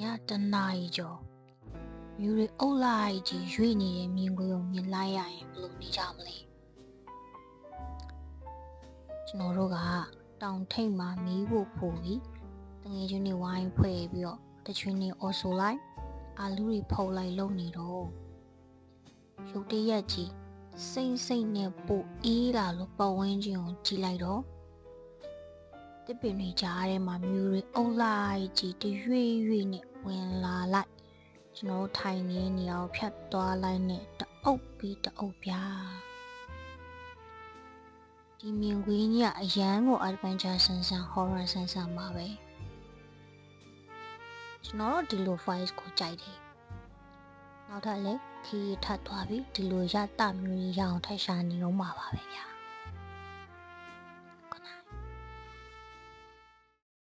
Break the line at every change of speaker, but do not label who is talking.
ညတနာရီကျော်မြူတွေအုပ်လိုက်ကြီးရွေ့နေတဲ့မြင်ကွင်းကိုမြင်လိုက်ရရင်ဘယ်လိုနေကြမလဲကျွန်တော်တို့ကတောင်ထိပ်မှာမီးဖို့ဖို့ပြီးတငယ်ချင်းတွေဝိုင်းဖွဲ့ပြီးတော့တချွင်းတွေအော်ဆိုလိုက်အာလူတွေဖုတ်လိုက်လုံနေတော့ရုတ်တရက်ကြီးစိမ့်စိမ့်နဲ့ပို့အေးလာလို့ပတ်ဝန်းကျင်ကိုကြည့်လိုက်တော့ တစ်ပင်တွေကြားထဲမှာမြူတွေအုပ်လိုက်ကြီးတရွေ့ရွေ့နဲ့ဝင်လာလိုက်ကျွန်တော်တို့ထိုင်နေနေအောင်ဖြတ်သွားလိုက်နဲ့တအုပ်ပြီးတအုပ်ပြားဒီမြင်ကွင်းကြီးကအရန်ကို adventure ဆန်းဆန်း horror ဆန်းဆန်းပါပဲကျွန်တော်တို့ဒီလို files ကိုကြိုက်တယ်နောက်ထပ်လည်းခီးထပ်သွားပြီးဒီလိုရတမျိုးကြီးရအောင်ထိုက်ရှာနေတော့မှာပါပဲဗျာ